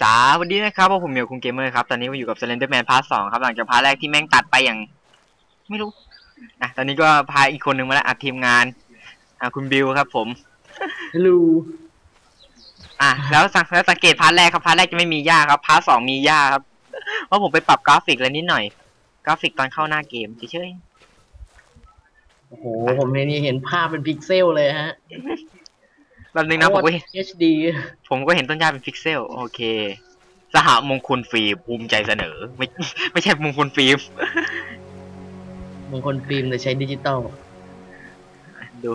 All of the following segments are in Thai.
สวัสดีนะครับผมเหมียวคุงเกมเมอร์ครับ ตอนนี้มาอยู่กับ Slenderman Part 2ครับ หลังจากพาร์ทแรกที่แม่งตัดไปอย่าง ไม่รู้อะตอนนี้ก็พาอีกคนหนึ่งมาแล้วอัดทีมงานอะคุณบิวครับ ผมฮัลโหลอะแล้วสังแล้วสังเกตพาร์ทแรกครับพาร์ทแรกจะไม่มีหญ้าครับพาร์ทสองมีหญ้าครับ เพราะผมไปปรับกราฟิกแล้วนิดหน่อย กราฟิกตอนเข้าหน้าเกมเฉยโอ้โหผมเห็นนี่เห็นภาพเป็นพิกเซลเลยฮะๆ แป๊บนึงนะผมก็เห็น HD ผมก็เห็นต้นหญ้าเป็นพิกเซล โอเค สหมงคลฟิล์มภูมิใจเสนอ ไม่ไม่ใช่มงคลฟิล์มบางคนฟิล์มแต่ใช้ดิจิตอลดู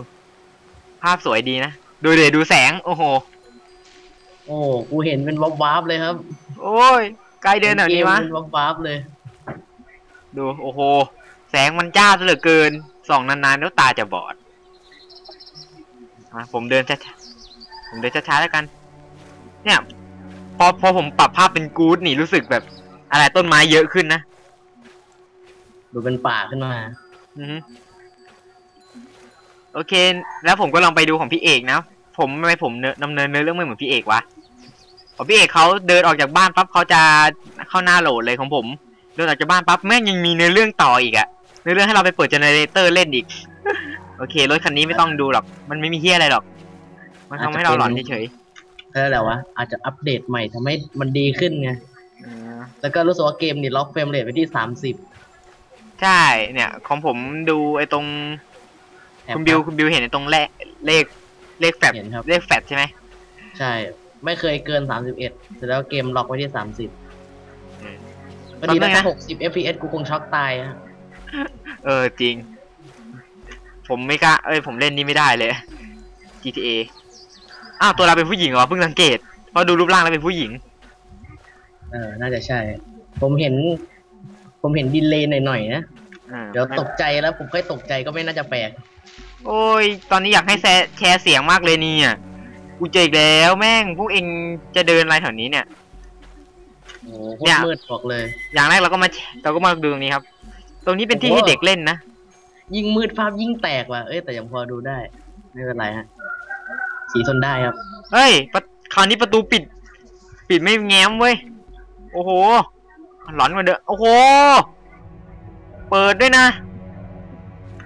ภาพสวยดีนะ ดูเดี๋ยวดูแสง โอ้โห โอ้กูเห็นเป็นวับวับๆเลยครับ โอ้ยใกล้เดินแบบนี้วะเป็นวับวับๆเลย ดู โอ้โห แสงมันจ้าซะเหลือเกิน ส่องนานๆแล้วตาจะบอดอะผมเดินช้าๆ ผมเดินช้าๆแล้วกัน เนี่ย พอพอผมปรับภาพเป็นกู๊ดนี่รู้สึกแบบ อะไรต้นไม้เยอะขึ้นนะ ดูเป็นป่าขึ้นมา อือฮึโอเค แล้วผมก็ลองไปดูของพี่เอกนะ ผมทำไมผมเนดำเนินเนื้อเรื่องไม่เหมือนพี่เอกวะของพี่เอกเขาเดินออกจากบ้านปั๊บเขาจะเข้าหน้าโหลดเลยของผม เดินออกจากบ้านปั๊บแม่งยังมีเนื้อเรื่องต่ออีกอะเนื้อเรื่องให้เราไปเปิดเจเนเรเตอร์เล่นอีก โอเครถคันนี้ไม่ต้องดูหรอก มันไม่มีเฮียอะไรหรอก มันทำให้เราหลอนเฉยเออแล้ววะอาจจะอัปเดตใหม่ทำให้มันดีขึ้นไงๆอืมแล้วก็รู้สึกว่าเกมนี่ล็อกเฟรมเรทไว้ที่สามสิบใช่เนี่ย ของผมดูไอ้ตรง คุณบิวคุณบิวเห็นไอ้ตรงเลขเลขเลขแฟดเห็นครับเลขแฟดใช่ไหมใช่ ไม่เคยเกินสามสิบเอ็ดแต่แล้วเกมล็อกไว้ที่สามสิบอืมพอดีแป๊บนึถ้างนะหกสิบ fps กูคงช็อกตายฮะเออจริง ผมไม่กล้า เอ้ยผมเล่นนี่ไม่ได้เลย GTA อ้าวตัวเราเป็นผู้หญิงเหรอเพิ่งสังเกตเพราะดูรูปร่างแล้วเป็นผู้หญิง เออ น่าจะใช่ ผมเห็น ผมเห็นดีเลย์หน่อยๆนะ อ่าเดี๋ยวตกใจแล้วผมค่อยตกใจก็ไม่น่าจะแปลก โอ้ย ตอนนี้อยากให้แชร์แชร์เสียงมากเลยเนี่ยกูเจออีกแล้วแม่งพวกเองจะเดินอะไรแถวนี้เนี่ย โอ้โหโคเนี่ตรยมืดบอกเลย อย่างแรกเราก็มาเราก็มาดูตรงนี้ครับ ตรงนี้เป็นที่โอ้ให้โหเด็กเล่นนะ ยิ่งมืดภาพยิ่งแตกว่ะ เอ้ยแต่ยังพอดูได้ ไม่เป็นไรฮะ สีทนได้ครับ เฮ้ยประคราวนี้ประตูปิด ปิดไม่แง้มเว้ย โอ้โห หลอนกว่าเดิมโอ้โห เปิดด้วยนะ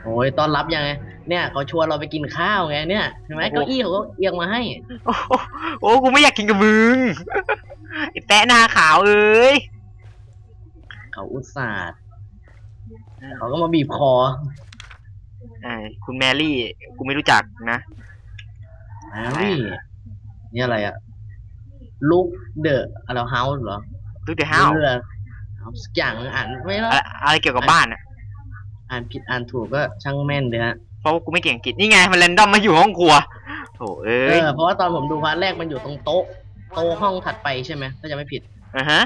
โอ้ยต้อนรับยังไง เนี่ยเขาชวนเราไปกินข้าวไงเนี่ยเห็นไหมโอ้โหเก้าอี้เขาก็เอียงมาให้ โอ้โหโอ้กูไม่อยากกินกับมึงไอ้แตะหน้าขาวเอ้ย เขาอุตส่าห์เขาก็มาบีบคอ อ่าคุณแมรี่ กูไม่รู้จักนะ อ้าวนี่นี่อะไรอะลูกเดอะอะไรเฮาส์เหรอลูกเดือดห้าวเรือเอาสักอย่างอ่านไม่ละอะไรอะไรเกี่ยวกับบ้านอะ อ่านผิดอ่านถูกก็ช่างแม่นเลยฮะเพราะว่ากูไม่เก่งอังกฤษนี่ไงมันแรนดอมมาอยู่ห้องครัวโถเอ้เอยอเพราะว่าตอนผมดูพาร์ทแรกมันอยู่ตรงโต๊ะโต๊ะห้องถัดไปใช่ไหมถ้าจะไม่ผิดอ่าฮะ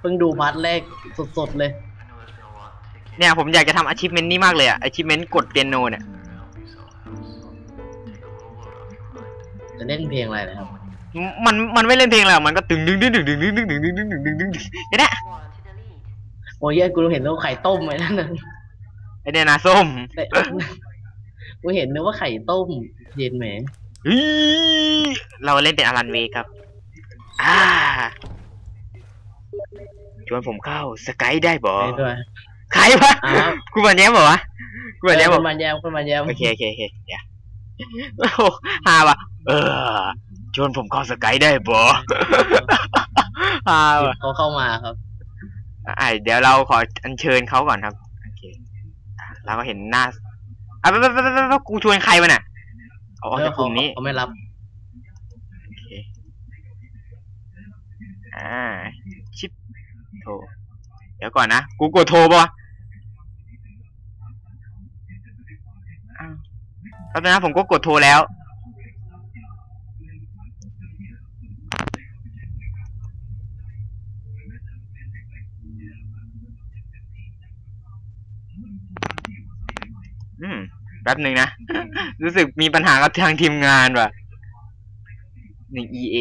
เพิ่งดูพาร์ทแรกสดๆเลย เนี่ยผมอยากจะทำ achievement นี่มากเลยอะ achievement กดเปียโนเนี่ย จะเล่นเพลงอะไรนะครับ มันมันไม่เล่นเพลงแล้วมันก็ตึงดึงดึงดึงดึงดึงดึงดึงดึงดึงดึงดึงดึงดึงเนี่ยนะโอ้ยเหี้ยกูเห็นแล้วไข่ต้มไว้นั่นน่ะไอเนี่ยนะส้มแต่กูเห็นนึกว่าไข่ต้ม เย็นแหมเฮ้ยเราเล่นเป็นอารันเวย์ครับ อ่าชวนผมเข้าสกายได้บ่ไปด้วยใครวะอ้าวกูบันแย้มบอกวะกูบันแย้มบคอกนมาแยมคนมาแยมโอเคโอเคโอเคเดี๋ยวโอ้หาวะ เออ ชวนผมเข้าสกายได้บ่ฮาว่ะเขาเข้ามาครับอะเดี๋ยวเราขออัญเชิญเขาก่อนครับโอเคอะเราก็เห็นหน้าอะไปไปไปไปไปกูชวนใครมาน่ะเอาออกจากกลุ่มนี้เขาไม่รับโอเคอ่าชิปโทรเดี๋ยวก่อนนะกูกดโทรป่ะวะอ้าวแป๊บนึงนะผมก็กดโทรแล้ว อืมแป๊บหนึ่งนะ รู้สึกมีปัญหากับทางทีมงานว่ะหนึ่ง EA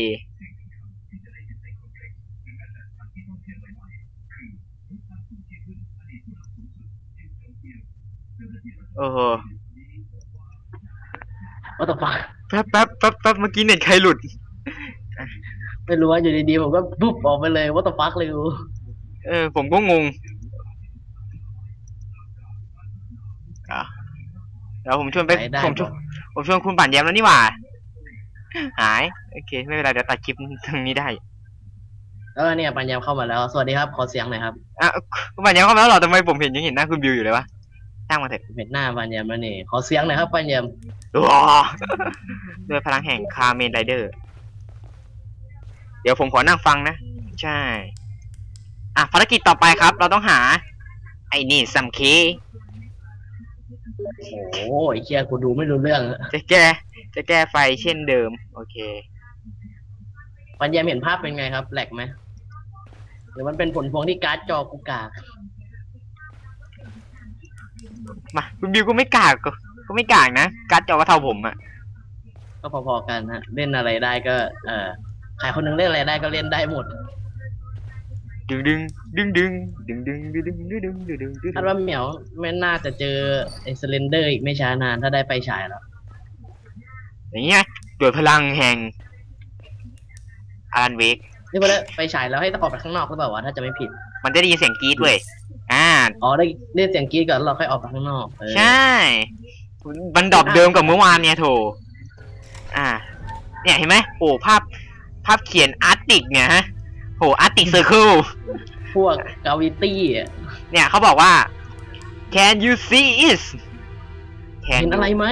โอ้โหว่าต่อฟังแป๊บแป๊บแป๊บแป๊บเมื่อกี้เน็ตใครหลุดอะไม่รู้ว่าอยู่ดีๆผมก็ปุ๊บออกไปเลยว่าต f ฟักเลยกูเออ ผมก็งงอะ แล้วผมชวนไปไปได้ผมชวนปะผมชวนคุณปั่นแยมแล้วนี่หว่า หาย โอเค ไม่เป็นไรเดี๋ยวตัดคลิปตรงนี้ได้ เออเนี่ยปัญญาเข้ามาแล้ว สวัสดีครับ ขอเสียงหน่อยครับอะคุณปั่นแยมเข้ามาแล้วเหรอทำไมผมเห็นยังเห็นหน้าคุณบิวอยู่เลยวะช่างมาเถอะเห็นหน้าปัญญาแล้วนี่ ขอเสียงหน่อยครับปัญญาว้าด้วยพลังแห่งคาเมนไรเดอร์ เดี๋ยวผมขอนั่งฟังนะ ใช่ อะภารกิจต่อไปครับ เราต้องหา ไอ้นี่ซัมเค โอ้ยเชียกูดูไม่รู้เรื่องจะแก้ จะแก้ไฟเช่นเดิม โอเคปัญญาเห็นภาพเป็นไงครับแหลกไหมหรือมันเป็นผลพวงที่การ์ดจอกูกากมาคุณบิวก็ไม่กากก็ก็ไม่กากนะการ์ดจอก็เท่าผมอะก็พอๆกันฮะเล่นอะไรได้ก็ เออใครคนหนึงเล่นอะไรได้ก็เล่นได้หมด ดึงดึงดึงดึงดึงดึงดึงดึงดึงดึงดึงดึงดึงคาดว่าเหมียวไม่น่าจะเจอไอ้สเลนเดอร์อีกไม่ช้านานถ้าได้ไปฉายแล้วอย่างเงี้ยโดยพลังแห่งอารันเวกนี่พอแล้วไปฉายแล้วให้ตะออกไปข้างนอกหรือเปล่าวะถ้าจะไม่ผิด มันจะได้ยินเสียงกรี๊ดเว้ยอ่าอ๋อได้ได้เสียงกรีดก่อนแล้วเราค่อยออกไปข้างนอกเออใช่มันดรอปเดิมกับเมื่อวานเนี่ยโถอ่า เนี่ยเห็นไหมโอ้ภาพภาพเขียนอาร์ติกเนี่ยฮะโหอาร์ติกเซอร์เคิลพวกกาวิตี้อะเนี่ยเขาบอกว่า can you see it can เห็นอะไร you- ไหม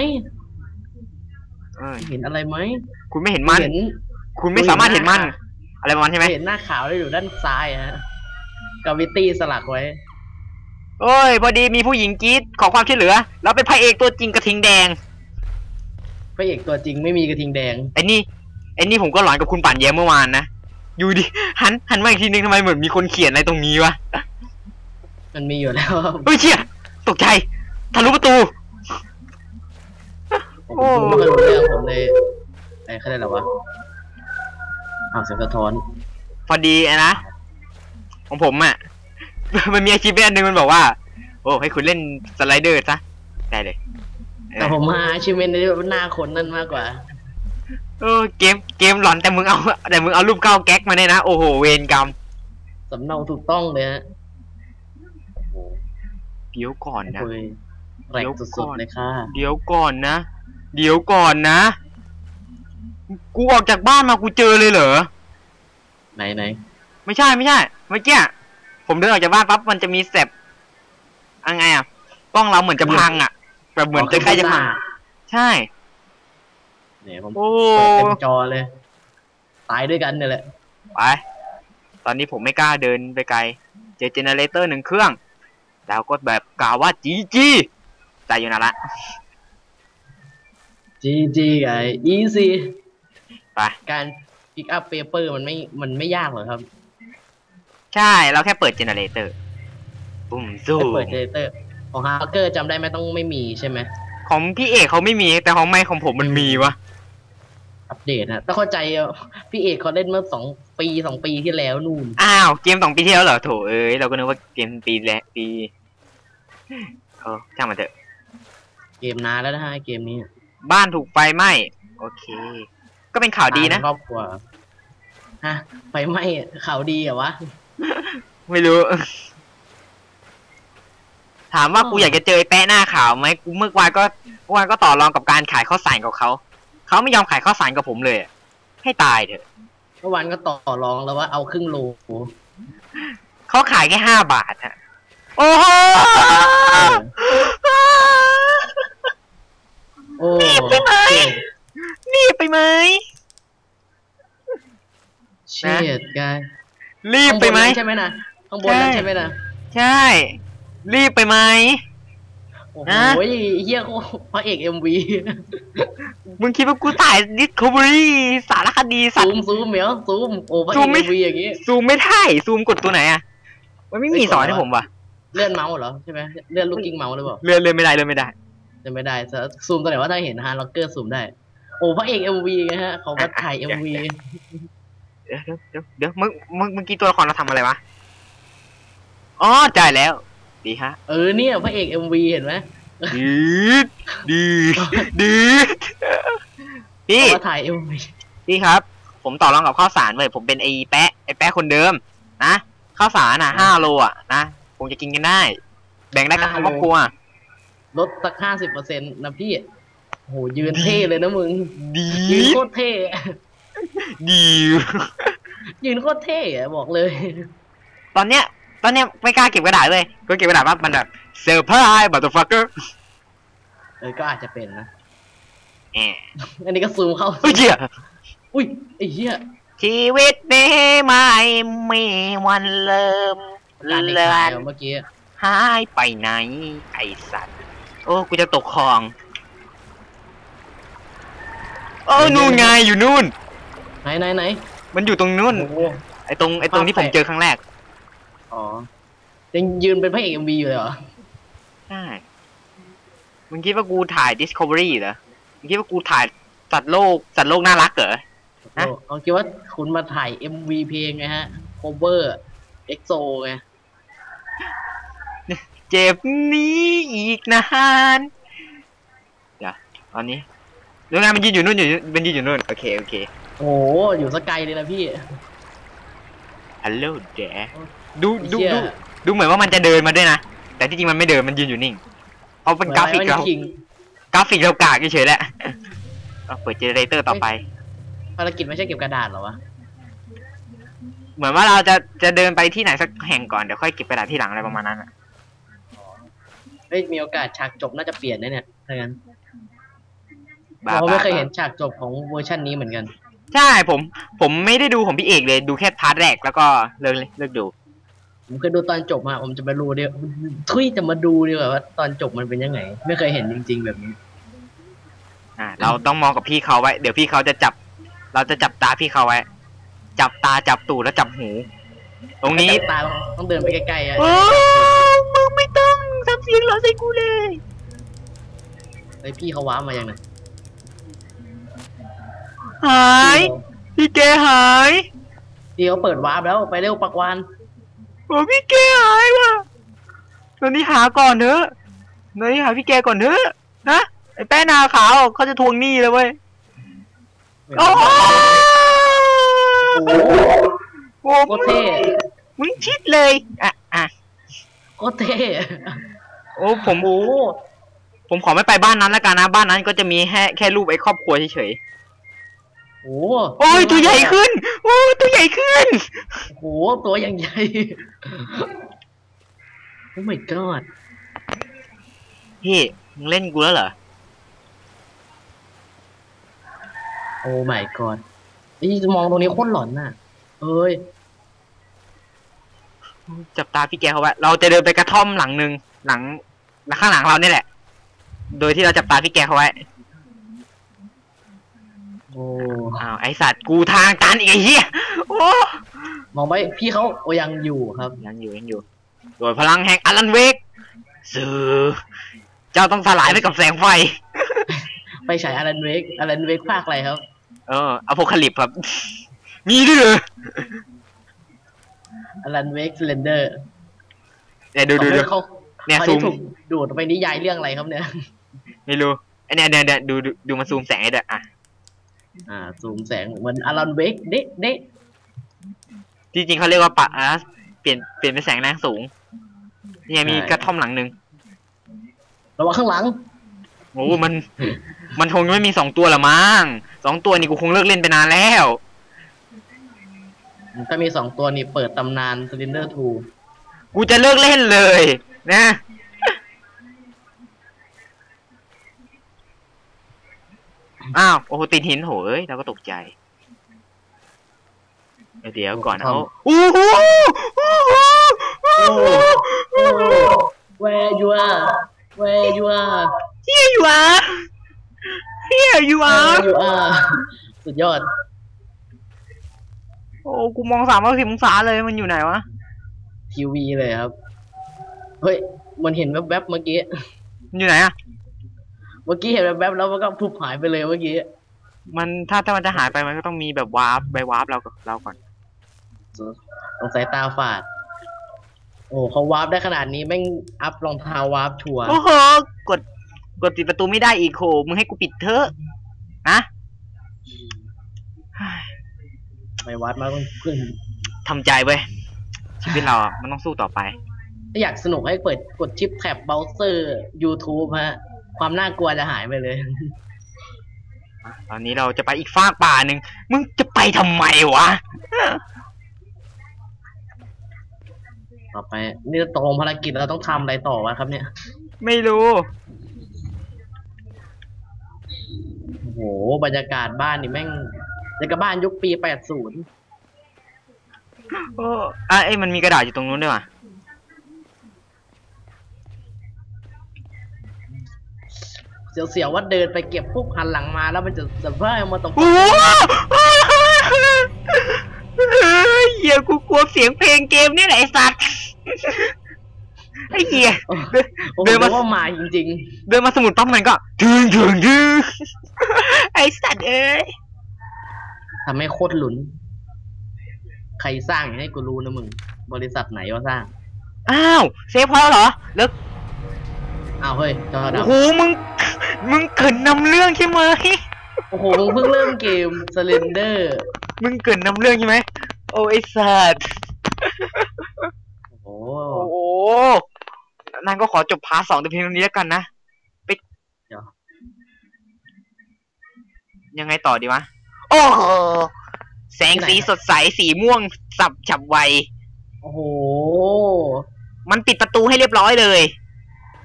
เออเห็นอะไรไหมคุณไม่เห็นมัน เห็นคุณไม่สามารถเห็นมัน อะไรประมาณใช่ไหมเห็นหน้าขาวได้อยู่ด้านซ้ายอะฮะกาวิตี้สลักไว้ โอ้ย พอดีมีผู้หญิงกรีดขอความช่วยเหลือ แล้วเป็นพระเอกตัวจริงกระทิงแดงพระเอกตัวจริงไม่มีกระทิงแดงไอ้นี่ไอ้นี่ผมก็หลอนกับคุณป่านแย้มเมื่อวานนะ อยู่ดิหันหันมาอีกทีนึงทำไมเหมือนมีคนเขียนอะไรตรงนี้วะมันมีอยู่แล้วเฮ้ยเชี่ยตกใจทะลุประตู ผมโอ้ดูไม่ค่อยรู้เรื่องผมเลยไอ้เขาเรียกอะไรวะอ้าวเสียงสะท้อนพอดีอะนะของผมอะ มันมีอาชีพอันหนึ่งมันบอกว่า โอ้ให้คุณเล่นสไลเดอร์ซะได้เลยแต่ผมหาชิเมนในหน้าคนนั่นมากกว่า เออเกมเกมหลอนแต่มึงเอา แต่มึงเอารูปเก้าแก๊กมาเนี่ยนะโอ้โหเวรกรรมสำเนาถูกต้องเลยฮะเดี๋ยวก่อนนะคุยแรงสุดๆเลยค่ะเดี๋ยวก่อนนะเดี๋ยวก่อนนะ กูออกจากบ้านมากูเจอเลยเหรอไหนไหนไม่ใช่ไม่ใช่เมื่อกี้อะผมเดินออกจากบ้านปั๊บมันจะมีแสบยังไงอะกล้องเราเหมือนจะพังอะ แบบเหมือนจะใกล้จะพังใช่ เนี่ยผมโอ้เปิดเต็มจอเลย ตายด้วยกันเนี่ยแหละ ไป ตอนนี้ผมไม่กล้าเดินไปไกล เจอเจเนเรเตอร์หนึ่งเครื่อง แล้วก็แบบกล่าวว่าจีจีใจอยู่นะละจีจีไงอีซีไปการพิกอัพเปเปอร์มันไม่ มันไม่ยากหรอกครับ ใช่ เราแค่เปิดเจเนเรเตอร์ปุ่มสู้ไปเปิดเจเตอร์ ของฮาร์เกอร์จำได้ไหมต้องไม่มีใช่ไหม ของพี่เอกเขาไม่มี แต่ของไม่ของผมมันมีวะ อัปเดตนะต้องเข้าใจอะพี่เอกเขาเล่นเมื่อสองปีสองปีที่แล้วนู่น อ้าวเกมสองปีที่แล้วเหรอโถเอ้ยเราก็นึกว่าเกมปีแล้วปีเออช่างมันเถอะเกมนานแล้วนะฮะเกมนี้ บ้านถูกไฟไหม้โอเค ก็เป็นข่าวดีนะครอบครัวฮะไฟไหม้ข่าวดีเหรอวะ ไม่รู้ ถามว่าอ๋อกูอยากจะเจอไอ้แปะหน้าขาวไหมกูเมื่อวานก็เมื่อวานก็ต่อรองกับการขายข้าวสารกับเขา เขาไม่ยอมขายข้าวสารกับผมเลยอะให้ตายเถอะเมื่อวานก็ต่อรองแล้วว่าเอาครึ่งโลเขาขายแค่ห้าบาทฮะโอ้โหโอ้รีบไปไหมรีบไปไหมเชียดกายรีบไปไหมใช่ไหมนะข้างบนนั้นใช่ใช่ไหมนะใช่ รีบไปไหม โอ้โหนะเฮียโคพระเอกเอ็มวีมึงคิดว่ากูถ่ายดิสคัฟเวอรี่สารคดีสัตซูว์มซูมเหมียวซูมโอ้พระซูเอกมไม่เอ็มวีอย่างงี้ ซูมไม่ได้ซูมกดตัวไหนอะมันไม่มีไม่กดสอนให้วะผมว่ะเลื่อนเมาส์เหรอใช่ไหมเลื่อนลูกกิ้งเมาส์หรือเปล่าเลื่อนเลื่อนไม่ได้เลื่อนไม่ได้จะไม่ได้ซูมตัวไหนว่าถ้าเห็นฮาร์ล็อกเกอร์ซูมได้ โอ้พระเอกเอ็มวีไงฮะเขาก็ถ่ายเอ็มวีเดี๋ยวเดี๋ยวเดี๋ยวเมื่อเมื่อเมื่อกี้ตัวละครเราทำอะไรวะอ๋อจ่ายแล้ว ดีฮะ เออเนี่ยพระเอกเอ็มวีเห็นไหมดีดดีดดีดพี่เขาก็ถ่ายเอ็มวีพี่ครับ ผมต่อรองกับข้าวสารเว้ยผมเป็นไอ้แปะไอ้แปะคนเดิม นะข้าวสารอะห้าโลอะนะคงจะกินกันได้ แบ่งได้กับทั้งครอบครัวลดสักห้าสิบเปอร์เซ็นต์นะพี่โหยืนเท่เลยนะมึง ดียืนโคตรเท่ดียืนโคตรเท่อะบอกเลย ตอนเนี้ย ตอนเนี้ยไม่กล้าเก็บกระดาษเลยก็เก็บกระดาษปั๊บมันแบบเซอร์ไพรส์บัตเตอร์ฟักเกอร์เออก็อาจจะเป็นนะแหมอันนี้ก็ซูมเข้าเฮ้ยเจียอุ้ยไอ้เหี้ย ชีวิตนี้ไม่มีวันเริ่มการเด็กเลือหายนอะเมื่อกี้หายไปไหน ไอสัตว์ โอ้กูจะตกคลองโอ้นู่นไงอยู่นู่น ไหนไหนไหนมันอยู่ตรงนู่น โอ้โห ไอตรงไอตรงที่ผมเจอครั้งแรก อ๋อยังยืนเป็นพระเอกเอ็มวีอยู่เลยเหรอใช่มึงคิดว่ากูถ่าย Discovery เหรอมึงคิดว่ากูถ่ายสัตว์โลกสัตว์โลกน่ารักเหรอ ฮะโอ้เขาคิดว่าคุณมาถ่าย MV เพลงไงฮะ cover EXO ไงเจ็บนี้อีกนานเดี๋ยวตอนนี้ดูงานมันยืนอยู่นู่นอยู่มันยืนอยู่นู่นโอเคโอเคโอ้โหอยู่สกไกลเลยนะพี่ฮัลโหลแดดูดูไอ้เหี้ยดูดูเหมือนว่ามันจะเดินมาด้วยนะ แต่ที่จริงมันไม่เดินมันยืนอยู่นิ่ง เอาเป็นกราฟิกหมือนเราไอ้มันยิงกราฟิกเรากากเฉยๆแหละเอาเปิดเจเนเรเตอร์ต่อไปภารกิจไม่ใช่เก็บกระดาษเหรอวะ เหมือนว่าเราจะจะเดินไปที่ไหนสักแห่งก่อนเดี๋ยวค่อยเก็บกระดาษที่หลังอะไรประมาณนั้นอะเฮ้ยมีโอกาสฉากจบน่าจะเปลี่ยนนะเนี่ยถ้างั้นบ้าเราไม่บ้าเคยเห็นฉากจบของเวอร์ชันนี้เหมือนกัน ใช่ผม ผมไม่ได้ดูของพี่เอกเลยดูแค่พาร์ทแรกแล้วก็เลิกเลิกดู ผมเคยดูตอนจบมา ผมจะมาดูเดียวทุยจะมาดูดีกว่าว่าตอนจบมันเป็นยังไง ไม่เคยเห็นจริง ๆ แบบนี้ อ่า เราต้องมองกับพี่เขาไว้ เดี๋ยวพี่เขาจะจับ เราจะจับตาพี่เขาไว้ จับตาจับตูดแล้วจับหู ตรงนี้จับตาต้องเดินไปใกล้ๆอะโอ้มึงไม่ต้องทำเสียงหรอใส่กูเลยไอพี่เขาว้ามายังไงหาย พี่แกหายพี่เขาเปิดวาร์ปแล้วไปเร็วปักวาน โอ้พี่แกหายว่ะตอนนี้หาก่อนเถอะตอนนี้หาพี่แกก่อนเถอะนะไอ้แป้นาขาวเขาจะทวงหนี้เลยเว้ยโอ้โหโอ้โหโอ้โคตรเท่มึงชิดเลยอะอะโคตรเท่โอ้ผมโอ้โหผมขอไม่ไปบ้านนั้นแล้วกันนะ บ้านนั้นก็จะมีแค่แค่รูปไอ้ครอบครัวเฉย โอ้โหๆโอ้ยตัวใหญ่ขึ้น โอ้ยตัวใหญ่ขึ้น โอ้โหตัวอย่างใหญ่ โอ้ my god พี่มึงเล่นกูแล้วเหรอ โอ้ my god ไอ้มองตรงนี้โคตรหลอนน่ะ เอ้ย จับตาพี่แกเขาไว้เราจะเดินไปกระท่อมหลังหนึ่งหลังข้างหลังเราเนี่ยแหละ โดยที่เราจับตาพี่แกเขาไว้ โอ้อ้าวไอสัตว์กูทางตันอีกไอ้เหี้ยโอ้มองไปพี่เขาโอ้ยังอยู่ครับ ยังอยู่ยังอยู่ โดยพลังแห่งอลันเวกสื่อเจ้าต้องสลายไปกับแสงไฟ ไปฉายอลันเวกอลันเวกภาคอะไรครับ เอออโพคาลิปครับ มีด้วยเหรออลันเวกสเลนเดอร์เนี่ยดูดูดูเขาเนี่ยเขาซูได้มถูกดูดไปนิยายเรื่องอะไรครับเนี่ย ไม่รู้ไอเนี่ยเนี่ยเนี่ยดูดูดูมาซูมแสงไอ้เด้ออะ อ่าซูมแสงเหมือนอลันเวกเด๊ะเด๊ะจริงๆเขาเรียกว่าปะอะเปลี่ยนเปลี่ยนเป็นแสงแรงสูงเนี่ยมีกระท่อมหลังหนึ่งระวังข้างหลังโอ้มัน มันคงไม่มีสองตัวละมั้งสองตัวนี่กูคงเลิกเล่นไปนานแล้วถ้ามีสองตัวนี่เปิดตำนานสเลนเดอร์ทูกูจะเลิกเล่นเลย นะ อ้าวโอ้โหติดหินโหเอ้ยเราก็ตกใจเดี๋ยวเดี๋ยวก่อนเอาโอ้โหโอ้โหโอ้โห Where you are Where you are Here you are Here you are Where you are สุดยอด โอ้กูมองสามร้อยสิบองศาเลยมันอยู่ไหนวะทีวีเลยครับ เฮ้ย มันเห็นแวบๆเมื่อกี้มันอยู่ไหนอะเมื่อกี้เห็นแวบๆแล้วมันก็พุบหายไปเลยเมื่อกี้มันถ้าถ้ามันจะหายไปมันก็ต้องมีแบบวาร์ปไปวาร์ปเรากับเราก่อนสงสัยตาฝาด โอ้เขาวาร์ปได้ขนาดนี้แม่งอัพรองเท้าวาร์ปชัวร์โอ้โหกดกดปิดประตูไม่ได้อีกโหมึงให้กูปิดเถอะนะเฮ้ยไม่วัดมาต้องพึ่งทำใจเว้ยชีวิตเราอะมันต้องสู้ต่อไป ถ้าอยากสนุกให้เปิดกดชิปแท็บเบราว์เซอร์ YouTube ฮะ ความน่ากลัวจะหายไปเลย ตอนนี้เราจะไปอีกฟากป่าหนึ่งมึงจะไปทำไมวะ ต่อไป นี่ตกลงภารกิจเราต้องทำอะไรต่อวะครับเนี่ยไม่รู้ โอ้โหบรรยากาศบ้านนี่แม่งยังกับบ้านยุคปี 80 โอ้อะเอ้ยมันมีกระดาษอยู่ตรงนู้นด้วยว่ะ เสียวๆว่าเดินไปเก็บพวกหันหลังมาแล้วมันจะจะเพิ่มมาตรงโอ้โหเฮ้ยเหี้ยกูกลัวเสียงเพลงเกมนี่แหละไอ้สัตว์ไอ้เหี้ยโอ้โหเดินมาว่ามาจริงเดินมาสมุดปั๊บมันก็ถึงถึงถึงไอ้สัตว์เอ้ยๆทำให้โคตรหลุน ใครสร้างอย่าให้กูรู้นะมึง บริษัทไหนว่าสร้าง อ้าว เซฟพอยต์แล้วเหรอ แล้วอ้าวเฮ้ยจอโอ้ดำโหมึง มึงเกินนำเรื่องใช่ไหมโอ้โหมึงเพิ่งเริ่มเกม Slender มึงเกินนำเรื่องใช่ไหมโอ้ไอ้สัตว์โอ้โอ้โหนั่นก็ขอจบพาร์ทสองแต่เพียงเท่านี้แล้วกันนะไปยังไงต่อดีวะโอ้โหแสงสีสดใสสีม่วงสับฉับไว โอ้โหมันปิดประตูให้เรียบร้อยเลย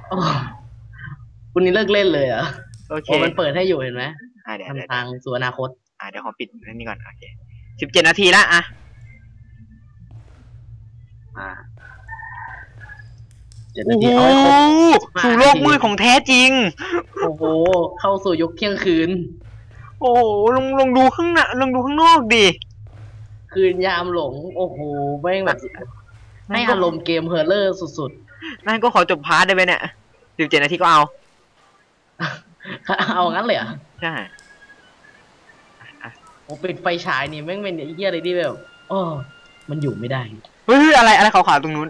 โอ้ คุณนี่เลิกเล่นเลยเหรอโอเคโอ้มันเปิดให้อยู่เห็นไหมอะเดี๋ยวเดี๋ยวทำทางสู่อนาคต อะเดี๋ยวขอปิดอันนี้ก่อนโอเคสิบเจ็ดนาทีละอะอ่าเจ็ดโอ้นาโหทีเอาให้ครบสู่โลกมืดของแท้จริง โอ้โห เข้าสู่ยุคเที่ยงคืน โอ้โหลองลองดูข้างหน้าลองดูข้างนอกดิ คืนยามหลง โอ้โหแม่งแบบให้อารมณ์เกมเฮอร์เลอร์สุดนั่นก็ขอจบพาร์ทได้ไหมเนี่ยสิบเจ็ดนาทีก็เอาๆ เอางั้นเลยเหรอใช่โอ้ปิดไฟฉายนี่แม่งเป็นไอ้เหี้ยอะไรที่แบบโอ้มันอยู่ไม่ได้ เฮ้ยอะไรอะไรขาวๆตรงนู้น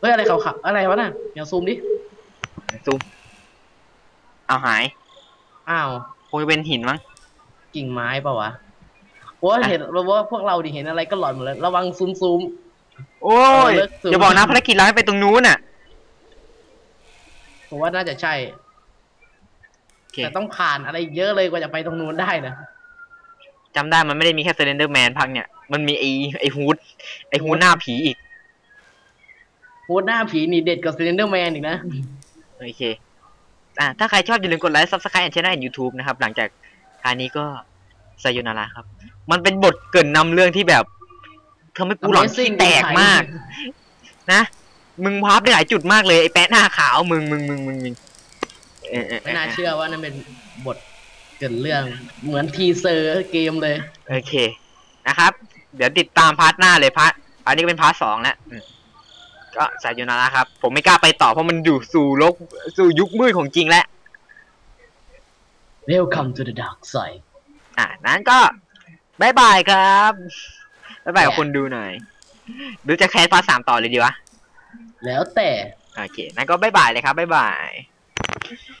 เฮ้ยอะไรขาวๆอะไรวะน่ะอย่าซูมดิซูมเอาหายอ้าวคงจะเป็นหินมั้งกิ่งไม้เปล่าวะโอ้ยเห็นเราว่าพวกเราดิเห็นอะไรก็หลอนหมดเลยระวังซูมซูมโอ้ยเออเลิกซูมอย่าบอกนะภารกิจเราให้ไปตรงนู้นน่ะผมว่าน่าจะใช่โอเค แต่ต้องผ่านอะไรอีกเยอะเลยกว่าจะไปตรงนู้นได้นะจำได้มันไม่ได้มีแค่เซเลนเดอร์แมนพักเนี่ย มันมีไอไอฮูดไอฮูดหน้าผีอีกพูดหน้าผีนี่เด็ดกว่าซ l เลนเดอร์แมนอีกนะ โอเค อะถ้าใครชอบอย่าลืมกดไลค์ subscribe และช่องยูทูบนะครับ หลังจากการนี้ก็ไซโยนาราครับ มันเป็นบทเกรินนำเรื่องที่แบบทำให้กูหลอนที่แตกมาก นะ มึงวาร์ปได้หลายจุดมากเลยไอ้แปะหน้าขาวมึงมึงมึงมึงมึงเออเออเอ ไม่อน่าเชื่อว่านั่นเป็นบทเกิดเรื่อง เหมือนทีเซอร์เกมเลย โอเค นะครับ เดี๋ยวติดตามพาร์ทหน้าเลยพาร์ทอันนี้ก็เป็นพาร์ทสองแล้วอืมก็ไซโยนาราครับ ผมไม่กล้าไปต่อเพราะมันอยู่สู่โลกสู่ยุคมืดของจริงแล้ว Welcome to the dark side อะ นั้นก็บายบายครับบายบายกับคนดูหน่อยหรือจะแคสพาร์ทสามต่อเลยดีวะ แล้วแต่ โอเค นั้นก็บายบายเลยครับบายบาย